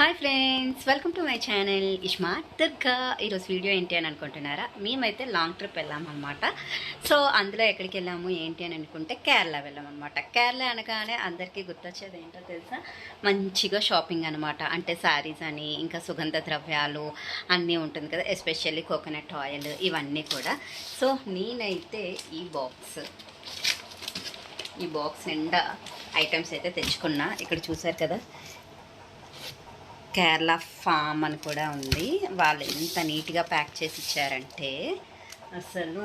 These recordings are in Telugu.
Hi friends welcome to my channel Ishma Durga ఈరోజు వీడియో ఏంటి అని అనుకుంటున్నారా? మేమైతే లాంగ్ ట్రిప్ వెళ్ళామన్నమాట సో అందులో ఎక్కడికి వెళ్ళాము ఏంటి అని అనుకుంటే కేరళ వెళ్ళామన్నమాట కేరళ అనగానే అందరికీ గుర్తొచ్చేది ఏంటో తెలుసా? మంచిగా షాపింగ్ అనమాట అంటే శారీస్ అని ఇంకా సుగంధ ద్రవ్యాలు అన్నీ ఉంటుంది కదా ఎస్పెషల్లీ కోకోనట్ ఆయిల్ ఇవన్నీ కూడా. సో నేనైతే ఈ బాక్స్ ఈ బాక్స్ నిండా ఐటమ్స్ అయితే తెచ్చుకున్నా. ఇక్కడ చూసారు కదా? కేరళ ఫామ్ అని కూడా ఉంది. వాళ్ళు ఎంత నీట్గా ప్యాక్ చేసి ఇచ్చారంటే అసలు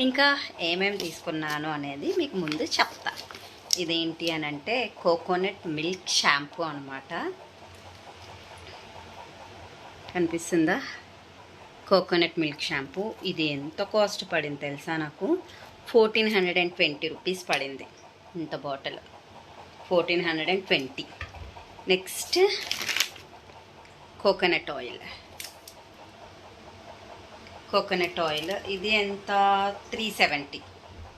ఇంకా ఏమేమి తీసుకున్నాను అనేది మీకు ముందు చెప్తా. ఇదేంటి అని అంటే కోకోనట్ మిల్క్ షాంపూ అనమాట కనిపిస్తుందా? Coconut milk shampoo. ఇది ఎంత కాస్ట్ పడింది తెలుసా నాకు? Fourteen hundred and twenty rupees పడింది ఇంత bottle. Fourteen hundred and twenty. Next coconut oil coconut oil ఇది ఎంత? Three seventy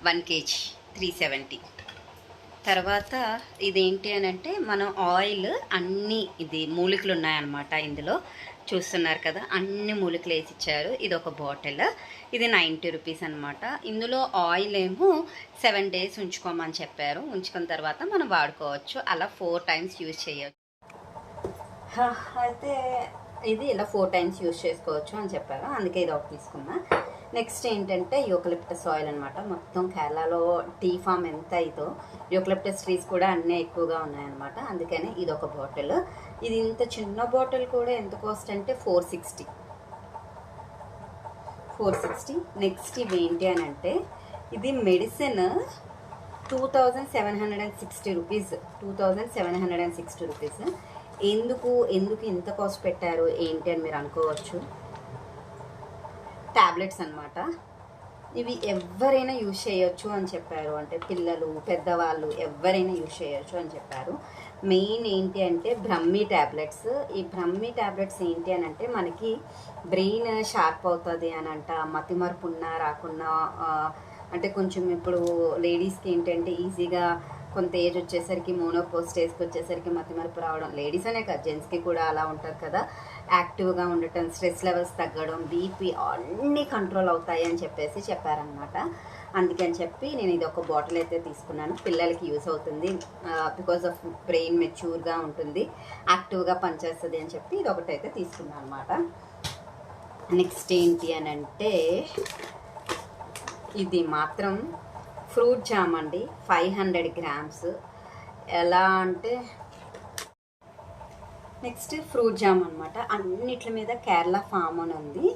one kg three seventy తర్వాత ఇదేంటి అని అంటే మనం ఆయిల్ అన్ని ఇది మూలికలు ఉన్నాయన్నమాట ఇందులో. చూస్తున్నారు కదా అన్ని మూలికలు వేసి ఇచ్చారు ఇది ఒక బాటిల్. ఇది నైంటీ రూపీస్ అనమాట ఇందులో ఆయిల్ ఏమో సెవెన్ డేస్ ఉంచుకోమని చెప్పారు. ఉంచుకున్న తర్వాత మనం వాడుకోవచ్చు. అలా ఫోర్ టైమ్స్ యూజ్ చేయవచ్చు అయితే ఇది ఇలా ఫోర్ టైమ్స్ యూజ్ చేసుకోవచ్చు అని చెప్పారు. అందుకే ఇది ఒకటి తీసుకున్నా. నెక్స్ట్ ఏంటంటే యూకలిప్టస్ ఆయిల్ అనమాట మొత్తం కేరళలో టీ ఫామ్ ఎంత ఇదో యూకలిప్టస్ ట్రీస్ కూడా అన్నీ ఎక్కువగా ఉన్నాయన్నమాట. అందుకని ఇది ఒక బాటిల్ ఇది ఇంత చిన్న బాటిల్ కూడా ఎంత కాస్ట్ అంటే four sixty four sixty next ఇవి ఏంటి అని అంటే ఇది medicine two thousand seven hundred and sixty rupees two thousand seven hundred and sixty rupees ఎందుకు ఎందుకు ఇంత కాస్ట్ పెట్టారు ఏంటి అని మీరు అనుకోవచ్చు. ట్యాబ్లెట్స్ అన్నమాట. ఇవి ఎవరైనా యూజ్ చేయొచ్చు అని చెప్పారు. అంటే పిల్లలు పెద్దవాళ్ళు ఎవరైనా యూజ్ చేయొచ్చు అని చెప్పారు. మెయిన్ ఏంటి అంటే బ్రహ్మి ట్యాబ్లెట్స్ ఈ బ్రహ్మి ట్యాబ్లెట్స్ ఏంటి అని అంటే మనకి బ్రెయిన్ షార్ప్ అవుతుంది అని అంట మతిమరుపున్నా రాకున్నా అంటే కొంచెం ఇప్పుడు లేడీస్కి ఏంటంటే ఈజీగా కొంత ఏజ్ వచ్చేసరికి మోనోపోజ్ స్టేజ్కి వచ్చేసరికి మతిమరుపు రావడం లేడీస్ అనే కాదు జెంట్స్కి కూడా అలా ఉంటుంది కదా. యాక్టివ్గా ఉండటం స్ట్రెస్ లెవెల్స్ తగ్గడం బీపీ అన్నీ కంట్రోల్ అవుతాయి అని చెప్పేసి చెప్పారనమాట అందుకని చెప్పి నేను ఇది ఒక బాటిల్ అయితే తీసుకున్నాను. పిల్లలకి యూస్ అవుతుంది. బికాస్ ఆఫ్ బ్రెయిన్ మెచ్యూర్గా ఉంటుంది. యాక్టివ్గా పనిచేస్తుంది అని చెప్పి ఇది ఒకటి అయితే తీసుకున్నాను అనమాట నెక్స్ట్ ఏంటి అని అంటే ఇది మాత్రం ఫ్రూట్ జామ్ అండి ఫైవ్ హండ్రెడ్ గ్రామ్స్. ఎలా అంటే నెక్స్ట్ ఫ్రూట్ జామ్ అనమాట అన్నిట్ల మీద కేరళ ఫామ్ అని ఉంది.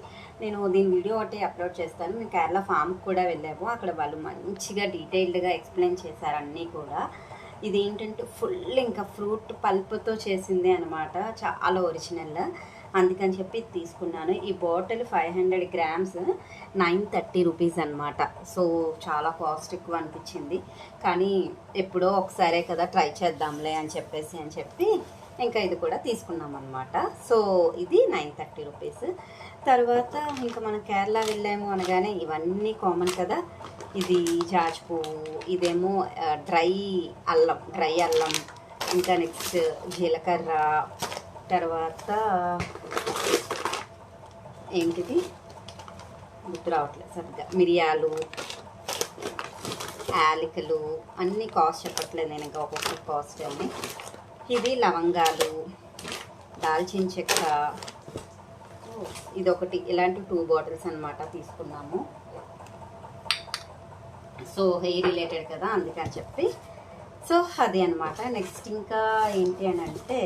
నేను దీని వీడియో ఒకటి అప్లోడ్ చేస్తాను. మేము కేరళ ఫామ్కి కూడా వెళ్ళాము. అక్కడ వాళ్ళు మంచిగా డీటెయిల్డ్గా ఎక్స్ప్లెయిన్ చేశారు అన్నీ కూడా. ఇది ఏంటంటే ఫుల్ ఇంకా ఫ్రూట్ పల్ప్తో చేసింది అనమాట చాలా ఒరిజినల్. అందుకని చెప్పి తీసుకున్నాను. ఈ bottle five hundred grams nine thirty rupees అనమాట సో చాలా కాస్ట్ ఎక్కువ అనిపించింది. కానీ ఎప్పుడో ఒకసారే కదా ట్రై చేద్దాంలే అని చెప్పేసి అని చెప్పి ఇంకా ఇది కూడా తీసుకున్నాం అనమాట సో ఇది నైన్ థర్టీ రూపీస్. తర్వాత ఇంకా మనం కేరళ వెళ్ళాము అనగానే ఇవన్నీ కామన్ కదా. ఇది జాజ్ పువ్వు ఇదేమో డ్రై అల్లం డ్రై అల్లం. ఇంకా నెక్స్ట్ జీలకర్ర. తర్వాత ఏంటిది? గుర్తు రావట్లేదు సరిగ్గా. మిరియాలు యాలకులు అన్నీ కాస్ట్ చెప్పట్లేదు నేను ఇంకా ఒక్కొక్క కాస్ట్ అని. ఇది లవంగాలు దాల్చిన చెక్క. ఇదొకటి. ఇలాంటి టూ బాటిల్స్ అన్నమాట తీసుకున్నాము. సో హెయిర్ రిలేటెడ్ కదా అందుకని చెప్పి. సో అది అనమాట నెక్స్ట్ ఇంకా ఏంటి అని అంటే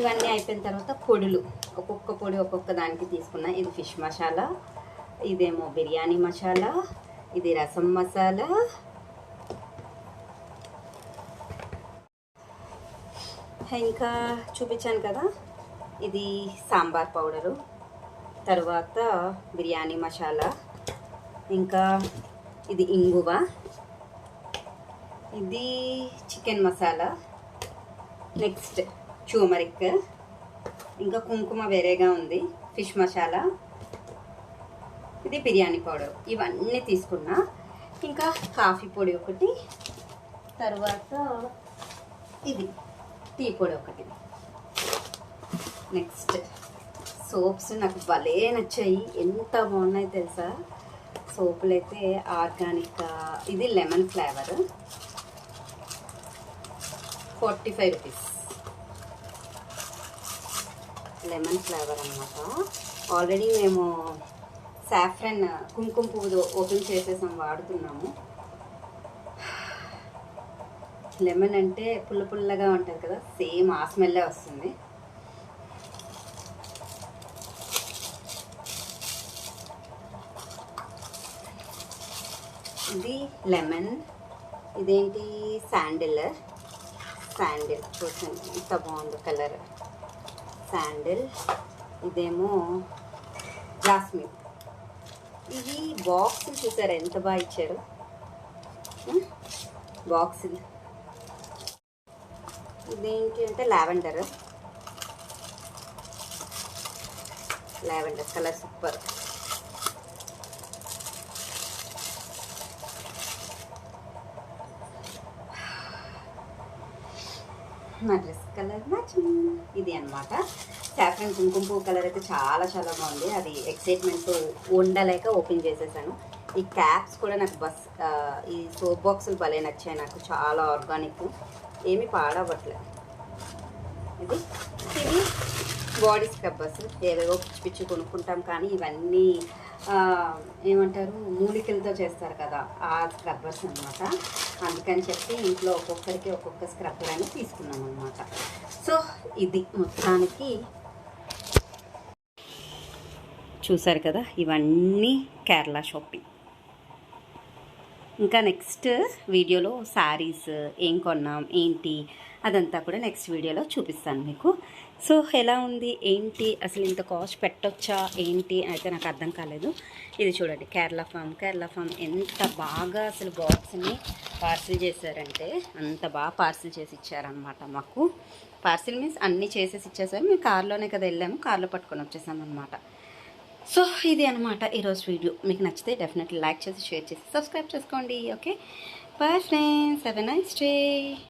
ఇవన్నీ అయిపోయిన తర్వాత పొడులు. ఒక్కొక్క పొడి ఒక్కొక్క దానికి తీసుకున్నా. ఇది ఫిష్ మసాలా ఇదేమో బిర్యానీ మసాలా ఇది రసం మసాలా ఇంకా చూపించాను కదా. ఇది సాంబార్ పౌడరు తర్వాత బిర్యానీ మసాలా ఇంకా ఇది ఇంగువ ఇది చికెన్ మసాలా నెక్స్ట్ చూమరిక్ ఇంకా కుంకుమ వేరేగా ఉంది ఫిష్ మసాలా ఇది బిర్యానీ పౌడర్. ఇవన్నీ తీసుకున్నా ఇంకా కాఫీ పొడి ఒకటి తర్వాత ఇది. టీ పొడి ఒకటి. నెక్స్ట్ సోప్స్ నాకు భలే నచ్చాయి. ఎంత బాగున్నాయి తెలుసా? సోపులు అయితే ఆర్గానిక్ ఇది lemon flavour. Forty five rupees. Lemon flavour అనమాట ఆల్రెడీ మేము సాఫ్రన్ కుంకుమ పువ్వు ఓపెన్ చేసేసాం వాడుతున్నాము. లెమన్ అంటే పుల్ల పుల్లగా ఉంటుంది కదా సేమ్ ఆ స్మెల్లే వస్తుంది. ఇది లెమన్ ఇదేంటి శాండిల్ శాండిల్ చూసండి ఎంత బాగుందో కలర్ శాండిల్ ఇదేమో జాస్మిన్ ఇవి బాక్సులు చూసారు ఎంత బాగా ఇచ్చారు? బాక్సులు ఇదేంటి అంటే లావెండర్. Lavender colour super. నా డ్రెస్ కలర్ మ్యాచింగ్. ఇది అన్నమాట. సాఫ్రన్ కుంకుమ పువ్వు కలర్ అయితే చాలా చాలా బాగుంది. అది ఎక్సైట్మెంట్ ఉండలేక ఓపెన్ చేసేసాను. ఈ క్యాప్స్ కూడా నాకు బస్ ఈ సోప్ బాక్సులు భలే నచ్చాయి నాకు. చాలా ఆర్గానిక్ ఏమి పాడవట్లే ఇది ఇది బాడీ స్క్రబ్బర్స్ ఏవేవో పిచ్చి పిచ్చి కొనుక్కుంటాం కానీ ఇవన్నీ ఏమంటారు మూలికలతో చేస్తారు కదా ఆ స్క్రబ్బర్స్ అన్నమాట. అందుకని చెప్పి ఇంట్లో ఒక్కొక్కరికి ఒక్కొక్క స్క్రబ్బర్ అని తీసుకున్నాం అనమాట సో ఇది మొత్తానికి చూసారు కదా ఇవన్నీ కేరళ షాపింగ్. ఇంకా నెక్స్ట్ వీడియోలో శారీస్ ఏం కొన్నాం ఏంటి అదంతా కూడా నెక్స్ట్ వీడియోలో చూపిస్తాను మీకు. సో ఎలా ఉంది ఏంటి అసలు ఇంత కాస్ట్ పెట్టొచ్చా ఏంటి అయితే నాకు అర్థం కాలేదు. ఇది చూడండి కేరళ ఫామ్ కేరళ ఫామ్ ఎంత బాగా అసలు బాక్స్ని పార్సిల్ చేశారంటే అంత బాగా పార్సిల్ చేసి ఇచ్చారనమాట మాకు. పార్సిల్ మీన్స్ అన్నీ చేసేసి ఇచ్చేసారు మేము కార్లోనే కదా వెళ్ళాము కార్లో పట్టుకొని వచ్చేసాం అనమాట సో ఇది అనమాట ఈరోజు వీడియో. మీకు నచ్చితే డెఫినెట్లీ లైక్ చేసి షేర్ చేసి సబ్స్క్రైబ్ చేసుకోండి okay? Bye friends have a nice day.